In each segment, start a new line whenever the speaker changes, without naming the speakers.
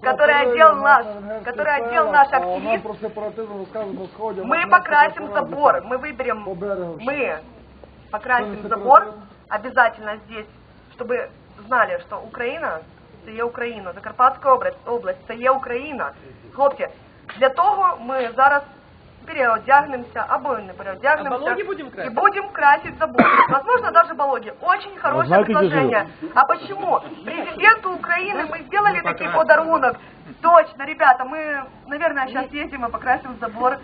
который одел наш, который одел наш
А у нас
активист,
про сепаратизм розказують на сході.
мы покрасим забор, мы выберем,
По берегу.
мы покрасим забор обязательно здесь, чтобы знали, что Україна це є Україна, Закарпатська область, область це є Україна. Хлопці, для того ми зараз переодягнемся, або не переодягнемся.
А балоги будем
И
красить?
будем красить забор. Возможно, даже балоги. Очень хорошее
знаете, где
предложение. А почему? Президенту Украины мы сделали такой подарунок. Точно, ребята, мы, наверное, сейчас ездим и покрасим забор.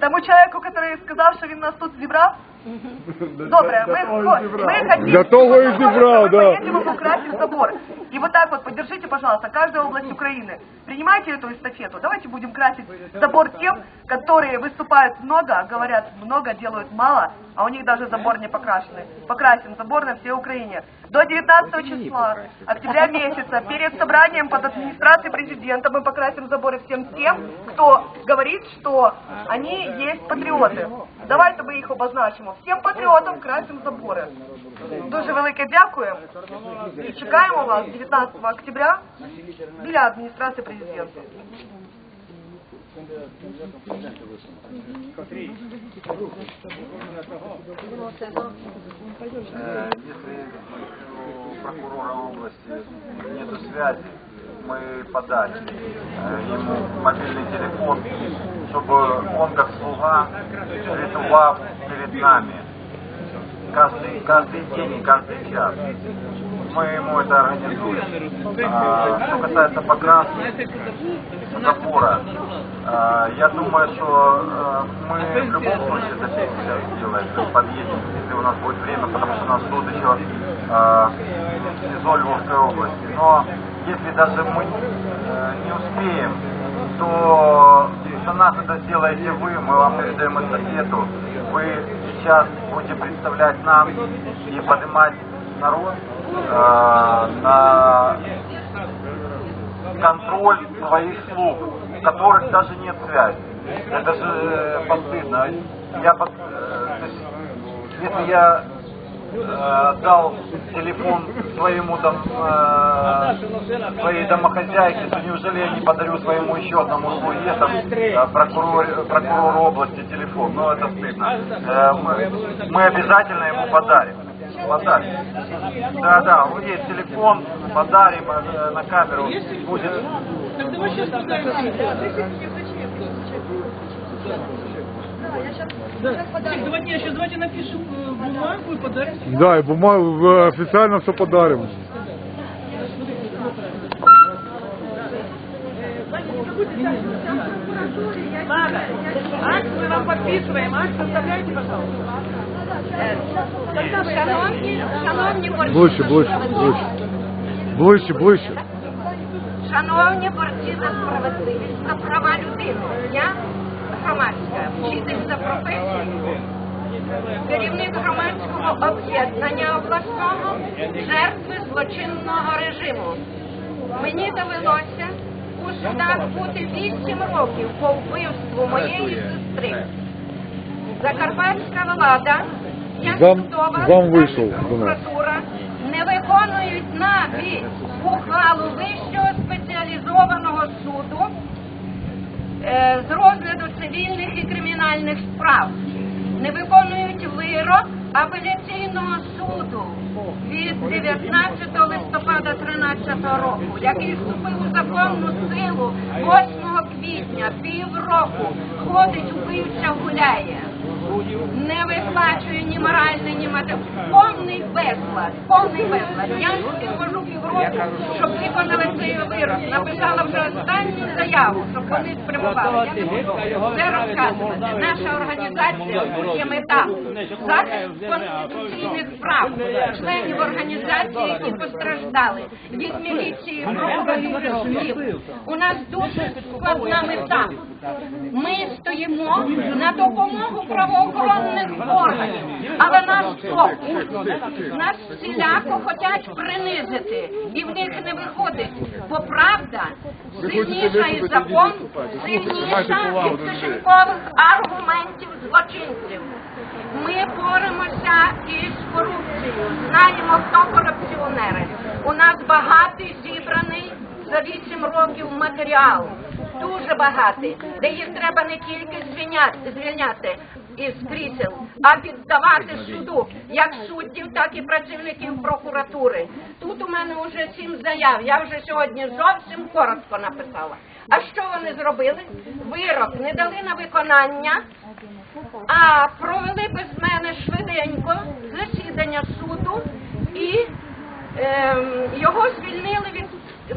Тому человеку, который сказал, что він нас тут зібрав, Добре, ми, мы хотим...
Для того и зібрав,
мы
да.
поедем и покрасим забор. И вот так вот, поддержите, пожалуйста, каждая область Украины. Принимайте эту эстафету. Давайте будем красить забор тем, которые выступают много, говорят много, делают мало, а у них даже забор не покрашенный. Покрасим забор на всей Украине. До 19 числа, октября месяца, перед собранием под администрацией президента мы покрасим заборы всем тем, кто говорит, что они есть патриоты. Давайте ми їх обозначимо. Всім патріотам красимо забори. Дуже велике дякую. І чекаємо вас 19 октября біля адміністрації президента.
Э, Если у прокурора области нету связи, мы подали э, ему мобильный телефон, чтобы он как слуга рисовал перед нами каждый, каждый день и каждый час. Мы ему это организуем. А, что касается покраски забора, а, я думаю, что э, мы в любом случае это сейчас сделаем, подъедем, если у нас будет время, потому что у нас тут еще э, СИЗО Львовской области. Но если даже мы э, не успеем, то за нас это сделаете вы, мы вам передаем эстафету. Вы сейчас будете представлять нам и поднимать народ э, на контроль своих слуг, у которых даже нет связи. Это же э, постыдно. Я, э, если я э, дал телефон своему там, э, своей домохозяйке, то неужели я не подарю своему еще одному слуге, там, э, прокурор, прокурору области телефон? Ну, это стыдно. Э, мы, мы обязательно ему подарим. Подарим. Да, да, вот есть телефон, подарим э, на камеру, будет
Так давай сейчас Так, давайте я сейчас давайте напишу э, бумагу и подарим.
Да, і бумагу е, офіційно все подаримо.
Ладно, акт мы вам подписываем, акт составляйте, пожалуйста.
Шановні, шановні борці
Ближче,
за
ближче,
справедливість.
ближче. Ближче, ближче.
Шановні борці за справедливість, за права людини. Я громадська, Вчитель за професією, керівник громадського об'єднання обласного жертви злочинного режиму. Мені довелося у судах бути 8 років по вбивству моєї сестри. Закарпатська влада, як судова прокуратура не виконують навіть ухвалу Вищого спеціалізованого суду з розгляду цивільних і кримінальних справ. Не виконують вирок апеляційного суду від 19 листопада 13 року, який вступив у законну силу 8 квітня, півроку, ходить убивця гуляє. Не виплачує ні моральний, ні матеріальний. Повний безлад, повний безлад. Я ж хожу півроку, щоб виконали цей вирок. Написала вже останню заяву, щоб вони спрямували. Це розказувати. Наша організація є мета. Захист конституційних прав членів організації, які постраждали від міліції, судів. У нас дуже складна мета. Ми стоїмо на допомогу правоохоронних органів, але наш фокус, нас всіляко хочуть принизити, і в них не виходить, бо правда сильніша і закон сильніша від кишенькових аргументів злочинців. Ми боремося із корупцією, знаємо, хто корупціонери. У нас багатий зібраний за 8 років матеріал. Дуже багатий, де їх треба не тільки звільняти, із крісел, а піддавати суду як суддів, так і працівників прокуратури. Тут у мене вже сім заяв. Я вже сьогодні зовсім коротко написала. А що вони зробили? Вирок не дали на виконання, а провели без мене швиденько засідання суду і ем, його звільнили від,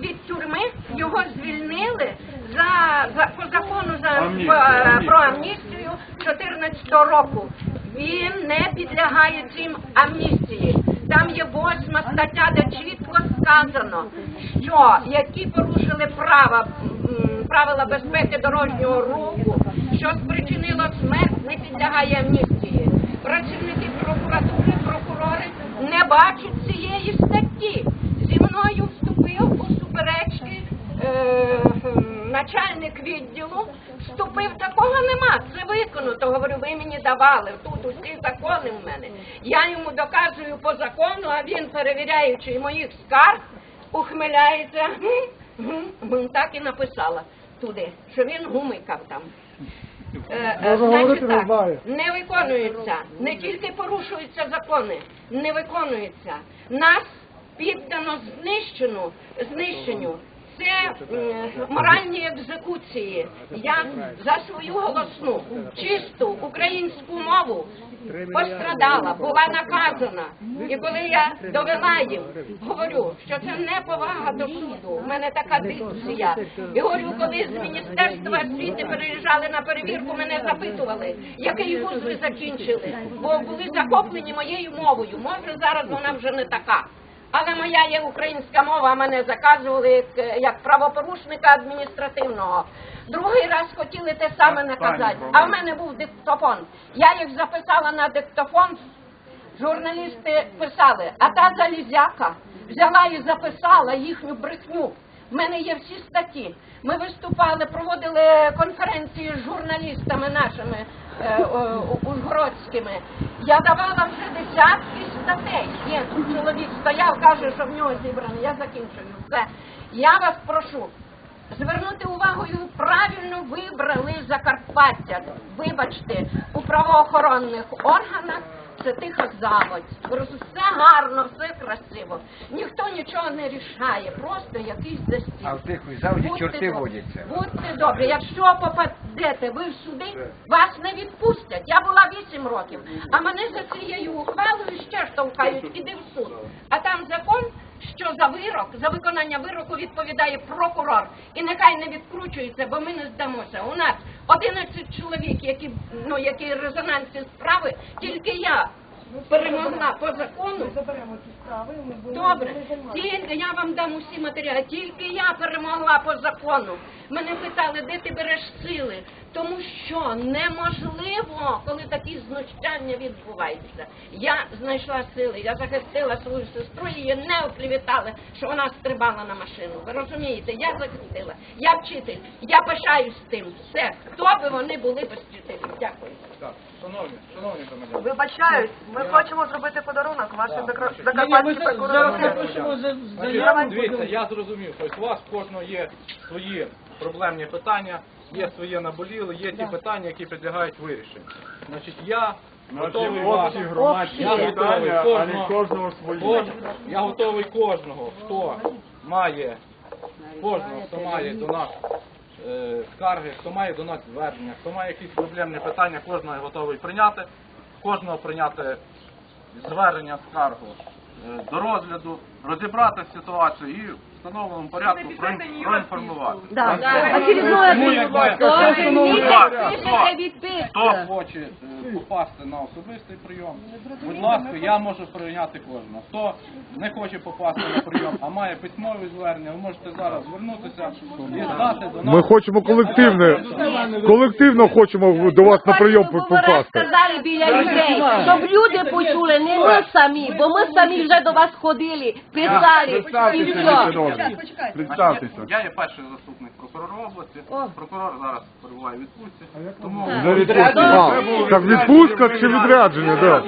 від тюрми, його звільнили за, за по закону за е, про амністію 14 року. Він не підлягає цим амністії. Там є восьма стаття, де чітко сказано, що які порушили права правила безпеки дорожнього руху, що спричинило смерть, не підлягає амністії. Працівники прокуратури, прокурори не бачать цієї статті. Зі мною вступив у суперечки е, начальник відділу. Вступив, такого нема. Це виконано. Говорю, ви мені давали. Тут усі закони в мене. Я йому доказую по закону, а він, перевіряючи моїх скарг, ухмиляється. Так і написала туди, що він гумикав там. Е, е, значить
не
так, не виконуються, не тільки порушуються закони, не виконуються. Нас піддано знищену, знищенню. Це моральні екзекуції. Я за свою голосну, чисту українську мову пострадала, була наказана. І коли я довела їм, говорю, що це не повага до суду. У мене така дикція. І говорю, коли з міністерства освіти переїжджали на перевірку, мене запитували, який вуз ви закінчили, бо були захоплені моєю мовою. Може зараз вона вже не така. Але моя є українська мова, мене заказували як, як правопорушника адміністративного. Другий раз хотіли те саме наказати. А в мене був диктофон. Я їх записала на диктофон. Журналісти писали, а та залізяка взяла і записала їхню брехню. В мене є всі статті. Ми виступали, проводили конференції з журналістами нашими е, ужгородськими. Я давала вже десятки статей. Є тут чоловік стояв, каже, що в нього зібрано. Я закінчую все. Я вас прошу звернути увагу, правильно вибрали Закарпаття. Вибачте, у правоохоронних органах це тиха заводь. Все гарно, все красиво. Ніхто нічого не рішає, просто якийсь застій.
А в тихій заводі
Будьте
чорти
добрі.
водяться.
Будьте добрі, якщо попадете ви в суди, вас не відпустять. Я була 8 років, а мене за цією ухвалою ще штовхають, іди в суд. А там закон, що за вирок, за виконання вироку відповідає прокурор. І нехай не відкручується, бо ми не здамося. У нас 11 чоловік, які, ну, які резонансні справи, тільки я перемогла по закону. Добре, тільки я вам дам усі матеріали. Тільки я перемогла по закону. Мене питали, де ти береш сили, тому що неможливо, коли такі знущання відбуваються. Я знайшла сили, я захистила свою сестру, її не оплівітали, що вона стрибала на машину. Ви розумієте, я захистила, я вчитель, я пишаюсь тим. Все, хто би вони були без вчителів. Дякую.
Шановні, шановні громадяни.
Вибачаюсь, ми хочемо зробити подарунок вашій закар-
Ні,
закарпатській
зараз
прокуратурі.
напишемо Значить, дивіться, я зрозумів, тобто у вас в кожного є свої проблемні питання, є своє наболіле, є ті питання, які підлягають вирішенню. Значить, я готовий вас,
громадські
я готовий
питання, а не
кожного,
кожного свої.
кож- я готовий кожного, хто має, кожного, хто має до нас скарги, хто має до нас звернення, хто має якісь проблемні питання, кожного готовий прийняти, кожного прийняти звернення скаргу е, до розгляду, розібрати ситуацію і встановленому порядку проін- проінформувати. Тому якби хто хоче е, попасти на особистий прийом, будь ласка, я можу прийняти кожного. Хто не хоче попасти на прийом, а має письмові звернення, ви можете зараз звернутися і здати до нас.
Ми хочемо колективне, колективно хочемо до вас на прийом попасти.
сказали біля людей, щоб люди почули, не ми самі, бо ми самі вже до вас ходили, писали. І все.
Представтеся.
Я є перший заступник прокурора області. Прокурор зараз перебуває в відпустці. Тому
За відпустку. Так відпустка чи відрядження, да.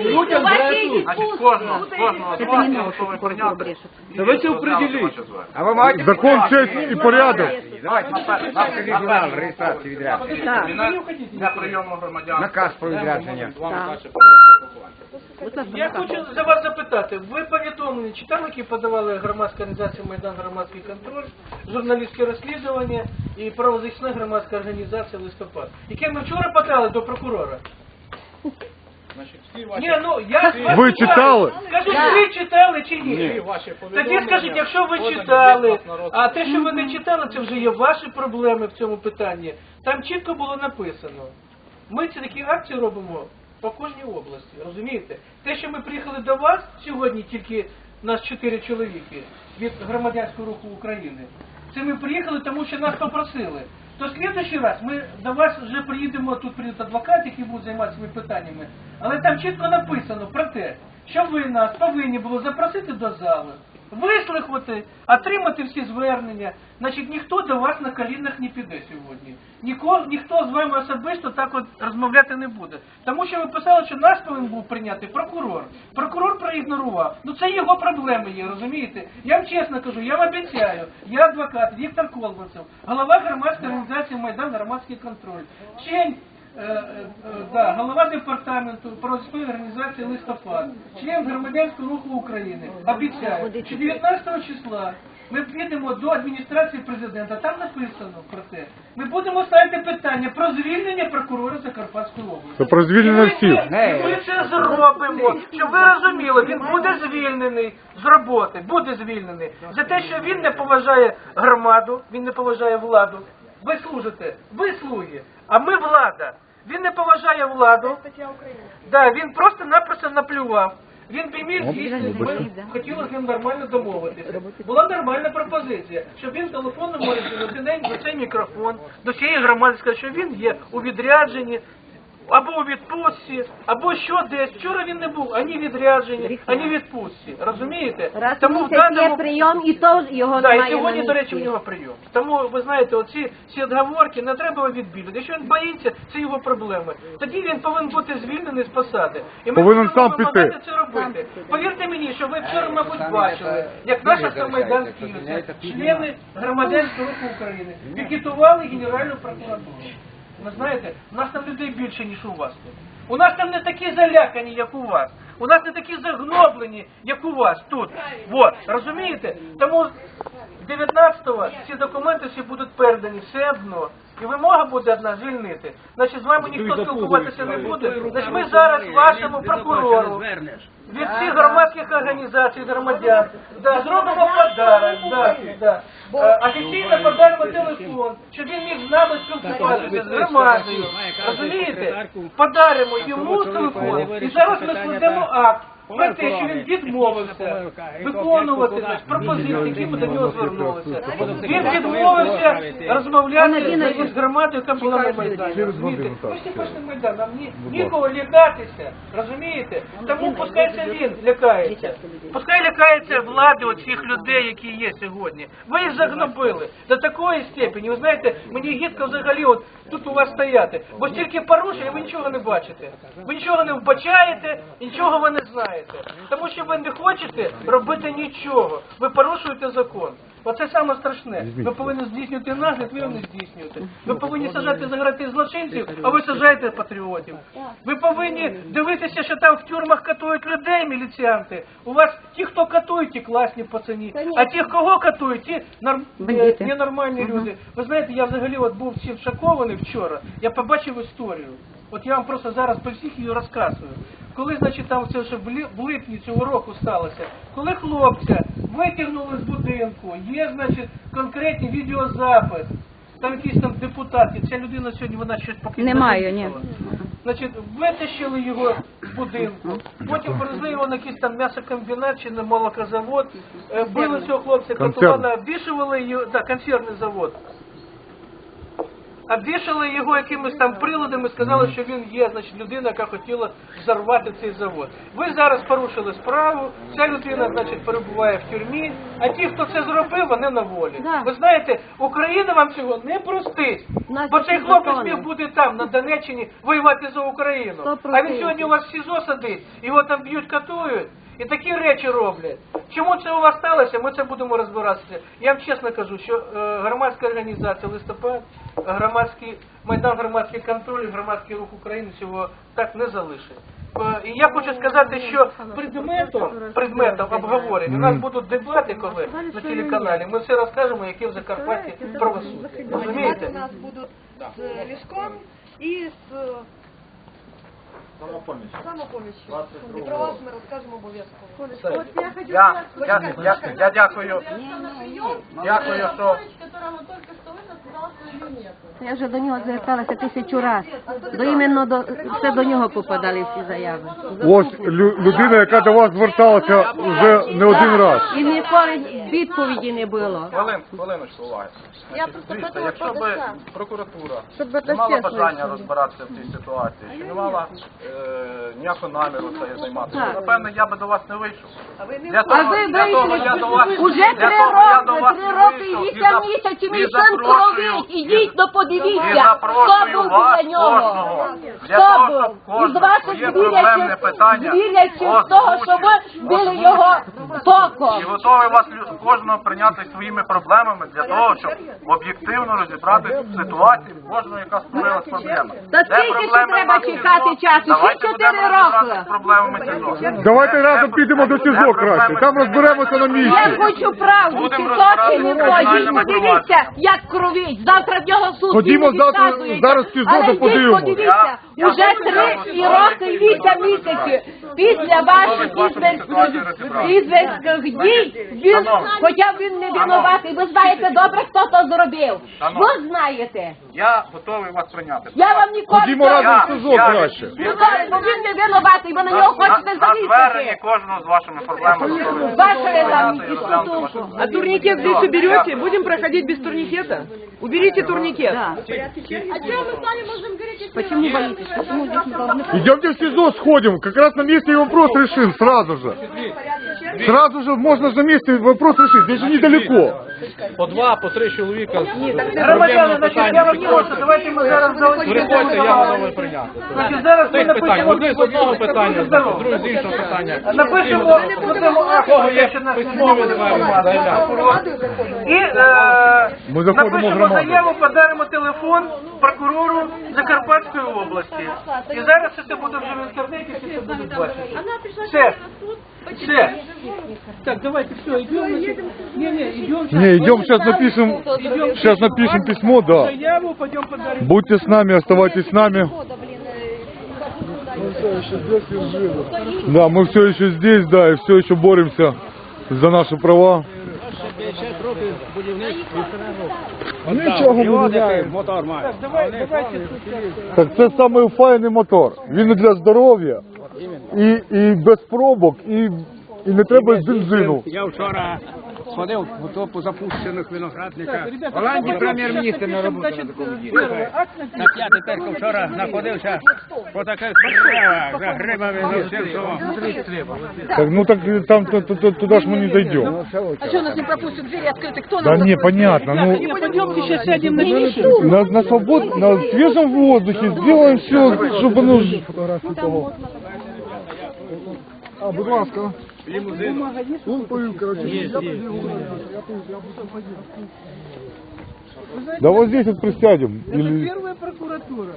значить, кожного, кожного з вас я готовий прийняти.
Давайте определіть.
А ви маєте
Закон, честь і порядок.
Давайте реєстрації відрядження. Для прийому громадян. Наказ про відрядження.
Я хочу за вас запитати, ви повідомлення читали, які подавали громадська організація Майдан Громадський контроль, журналістське розслідування і правозахисна громадська організація листопад, яке ми вчора подали до прокурора.
Значить, всі ваші,
Ні, ну я вас
Ви
питаю.
читали?
Скажіть, ви читали чи ні?
всі ваші повідомлення
Тоді скажіть, якщо ви
подані
читали, а те, що ви не читали, це вже є ваші проблеми в цьому питанні. Там чітко було написано. Ми ці такі акції робимо по кожній області, розумієте? Те, що ми приїхали до вас сьогодні, тільки нас чотири чоловіки від громадянського руху України. Це ми приїхали, тому що нас попросили. То слідуючий раз ми до вас вже приїдемо, тут приїдуть адвокати, які будуть займатися цими питаннями. Але там чітко написано про те, що ви нас повинні були запросити до зали, вислухати, отримати всі звернення. Значить, ніхто до вас на колінах не піде сьогодні. Ніко, ніхто з вами особисто так от розмовляти не буде. Тому що ви писали, що нас повинен був прийняти прокурор. Прокурор проігнорував. Ну це його проблеми є, розумієте? Я вам чесно кажу, я вам обіцяю, я адвокат Віктор Колбасов, голова громадської організації Майдан Громадський контроль. Е, да, голова департаменту правозахисної організації листопад, член громадянського руху України. Обіцяю, що 19 числа ми підемо до адміністрації президента. Там написано про це. Ми будемо ставити питання про звільнення прокурора Закарпатської області.
Про звільнення всіх.
і Ми це зробимо, щоб ви розуміли, він буде звільнений з роботи, буде звільнений за те, що він не поважає громаду, він не поважає владу. Ви служите, ви слуги, а ми влада. Він не поважає владу. Да, він просто-напросто наплював. Він би міг дійсно, ми хотіли з ним нормально домовитися. Була нормальна пропозиція, щоб він телефонно може на цей, на цей мікрофон до цієї громади сказав, що він є у відрядженні, або у відпустці, або що десь. Вчора він не був ані відрядженні, ані відпустці. Розумієте?
Раз
Тому в даному
прийом, і то його
Да, і сьогодні,
на
до речі, у нього прийом. Тому ви знаєте, оці ці відговорки не треба відбілити. Якщо він боїться, це його проблеми. Тоді він повинен бути звільнений з посади. І ми
Повинен сам піти.
це робити. Повірте мені, що ви вчора, мабуть, бачили, як наш автомайданський члени громадянського руху України пікетували Генеральну прокуратуру. Ви знаєте, у нас там людей більше, ніж у вас тут. У нас там не такі залякані, як у вас. У нас не такі загноблені, як у вас тут. Вот, розумієте? Тому 19-го ці документи всі будуть передані все одно. І вимога буде одна звільнити. Значить, з вами ніхто спілкуватися не буде. Значить, ми зараз вашому прокурору від всіх громадських організацій, громадян, да, зробимо подарок, да, да. Е, Офіційно подаримо телефон, щоб він міг з нами спілкуватися з громадою. Розумієте? Подаримо йому телефон. І зараз ми складемо акт. Про те, що він відмовився виконувати значить, пропозиції, які ми до нього звернулися. Він відмовився розмовляти з громадою, яка була на Майдані. Розумієте? Ми всі пішли на Майдан, нам ні, нікого лякатися, розумієте? Тому пускай це він лякається. Пускай лякається влади оцих людей, які є сьогодні. Ви їх загнобили до такої степені. Ви знаєте, мені гідко взагалі от тут у вас стояти. Бо стільки порушень, ви нічого не бачите. Ви нічого не вбачаєте, нічого ви не знаєте. Тому що ви не хочете робити нічого. Ви порушуєте закон. Оце саме страшне. Ви повинні здійснювати нагляд, ви його не здійснюєте. Ви повинні сажати за грати злочинців, а ви сажаєте патріотів. Ви повинні дивитися, що там в тюрмах катують людей, міліціанти. У вас ті, хто катують, ті класні пацані. А ті, кого катують, ті норм... Е, ненормальні люди. Ви знаєте, я взагалі от був всім шокований вчора. Я побачив історію. От я вам просто зараз по всіх її розказую. Коли, значить, там це вже в липні цього року сталося, коли хлопця витягнули з будинку, є, значить, конкретний відеозапис, там якийсь там депутат, і ця людина сьогодні вона щось поки не
Немає, ні.
Значить, витащили його з будинку, потім привезли його на якийсь там м'ясокомбінат чи на молокозавод, е, били цього хлопця,
Концерн.
катували, обвішували його, да, консервний завод. Обвішали його якимись там приладами, сказали, що він є, значить, людина, яка хотіла взорвати цей завод. Ви зараз порушили справу, ця людина, значить, перебуває в тюрмі, а ті, хто це зробив, вони на волі.
Да.
Ви знаєте, Україна вам цього не простить. Бо цей хлопець міг бути там, на Донеччині, воювати за Україну. А він сьогодні у вас в СІЗО сидить, його там б'ють, катують. І такі речі роблять. Чому це у вас сталося? Ми це будемо розбиратися. Я вам чесно кажу, що е, громадська організація листопад, громадський майдан громадський контроль, громадський рух України цього так не залишить. Е, І я хочу сказати, що предметом, предметом обговорень у нас будуть дебати, коли на телеканалі. Ми все розкажемо, яке в Закарпатті правосуддя. Розумієте?
у нас будут с э, Лешком и с э, самопомощью. И про вас мы расскажем обов'язково.
Я, я, я, я дякую. Дякую, що
Я вже до нього зверталася тисячу разів. До іменно до все до нього попадали всі заяви.
Ось лю- людина, яка до вас зверталася вже не один раз.
І ніколи відповіді не було.
хвилин, хвилиночку уваги.
Я просто
Дивіться, якщо
подождать.
прокуратура
Щоб
не мала
чесно
бажання розбиратися в цій ситуації, чи не мала е, ніякого наміру це займатися,
Так.
напевно, я би до вас не вийшов.
ви
Для
А
того,
ви
для того я до вас,
вийшли уже
для
три
того я до
роки,
вас
три
не
роки і
вийшов,
вісім
за-
місяців
і
мій син
запрошую,
кровить. Ідіть, ну
І
подивіться, хто
запрошую
був
вас
нього.
кожного, для
Хто
того,
був?
щоб
Із
кожен
ваших
своє проблемне питання
звірячи з того, що ви били
озвучив.
його током.
І готовий вас лю- кожного прийняти своїми проблемами для того, щоб об'єктивно розібрати ситуацію кожного, яка створилась проблема.
Та
Де
скільки ще
проблеми
треба чекати часу?
Давайте будемо розбиратися з проблемами СІЗО.
Давайте разом підемо до СІЗО краще, там розберемося на
Я
місці.
хочу правду,
Будемо
чи не
розбиратися з
можуть.
кримінальними
Подивіться, як кровіть. Завтра в нього суд.
Ходімо
він
завтра- зараз в СІЗО,
Але
то
йдіть,
подивимось.
подивіться,
Я-
уже три і роки, вісім місяців після ваших
з
ізвестних дій, він, хоча він не винуватий, ви знаєте добре, хто то зробив. Ви знаєте.
Я готовий вас прийняти.
Я вам ніколи
Ходімо
не
разом в краще.
Бо він не винуватий, ви на нього хочете завісити.
кожного з вашими проблемами. готовий
там
розглянути
А турникет здесь уберете? Будем проходить без турникета? Уберите турникет.
Да. Почему боитесь? Почему здесь не должны
Идемте в СИЗО сходим, как раз на месте и вопрос решим сразу же. Сразу же можно же на месте вопрос решить, здесь же недалеко.
По два, по три чоловіка з
Громадяни, значить, я вас прошу, давайте ми зараз
Приходьте, я готовий прийняти.
Значить, зараз ми
Тих питань.
напишемо
Одне з одного питання, значить, друге з іншого питання.
Напишемо, будемо
Кого є письмові звернення, заявляйте.
І е,
Ми заходимо в
напишемо
громаду.
заяву, подаримо телефон прокурору Закарпатської області. І зараз це буде вже в інтернеті, всі це будуть бачити. Все. Все. Так, давайте, все, идем. Не, не, идем.
Не, идем сейчас напишем, сейчас напишем письмо, да.
Заяву, пойдем подарим.
Будьте с нами, оставайтесь с нами. Да, мы все еще здесь, да, и все еще боремся за наши права. Нічого не міняємо.
Так, давай, давайте.
Так це файний мотор. Він і для здоров'я, і, і без пробок, і, і не треба бензину.
Я вчора ходив по то по запущених виноградниках. В Голландії прем'єр-міністр на роботу на такому ділі. Так я тепер вчора знаходився по таких деревах за грибами носив, що
Так, ну так там то, то, то- туда ж мы не дойдем.
А что, нас не пропустят двери открыты? Кто
Да
нам
не, понятно. Ну,
Не пойдемте сейчас сядем на нишу.
на, на свобод, на свежем воздухе сделаем все, чтобы ну... А, будь ласка. Он поил, короче. Да вот здесь вот присядем. Или...
Первая прокуратура.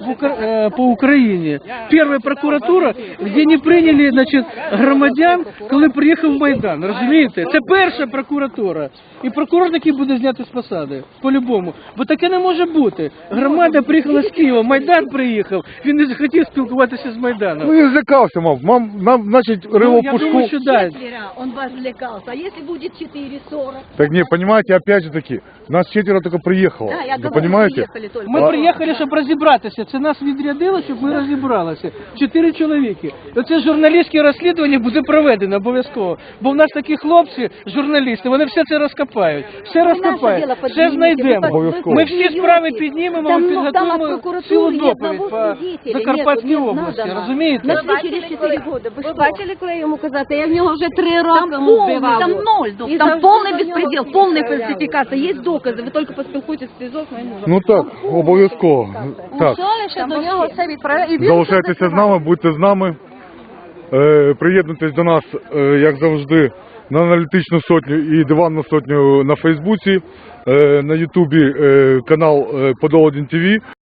В Укра- э, по Україні. Первая прокуратура, де не прийняли значить, громадян, коли приїхав Майдан. Розумієте? Це перша прокуратура. І прокурор такий буде знятий з посади. По-любому. Бо таке не може бути. Громада приїхала з Києва, Майдан приїхав. Він не захотів спілкуватися з Майданом.
Ну, я злякався, мав. Мам, нам, значить,
Ну,
рило
я
пушку.
думаю, що да.
Он вас влекался. А если будет 4-40?
Так не, понимаете, опять же таки, нас четверо только приехало.
Да, я
Вы
говорю,
понимаете? Давайте.
Ми приїхали, щоб розібратися. Це нас відрядило, щоб ми розібралися. Чотири чоловіки. І Оце журналістське розслідування буде проведено обов'язково. Бо в нас такі хлопці, журналісти, вони все це розкопають. Все розкопають,
діло
все
піднімете,
знайдемо.
ви
Обов'язково.
Ми всі справи піднімемо,
Там,
ми
ну, там от
підготуємо
прокуратури
цілу
ні
доповідь
одного
по
свидетеля
Закарпатській
нету, не
області.
надано.
Розумієте?
Нашли через 4 года. Ви ж бачили, коли йому казати? Я в нього вже три
Там
роки
полный,
вбивав.
там ноль, ну,
І
там
завжди
полный
до нього
беспредел,
всі
полная
стріляли.
фальсификация. Есть докази, ви тільки поспілкуйтесь з фізоком і
Ну так, обов'язково. Так.
Що лише до нього все відправляє. І він
Залишайтеся з нами, будьте з нами. Е, приєднуйтесь до нас, е, як завжди, на аналітичну сотню і диванну сотню на Фейсбуці, е, на Ютубі е, канал е, Подол 1 ТВ.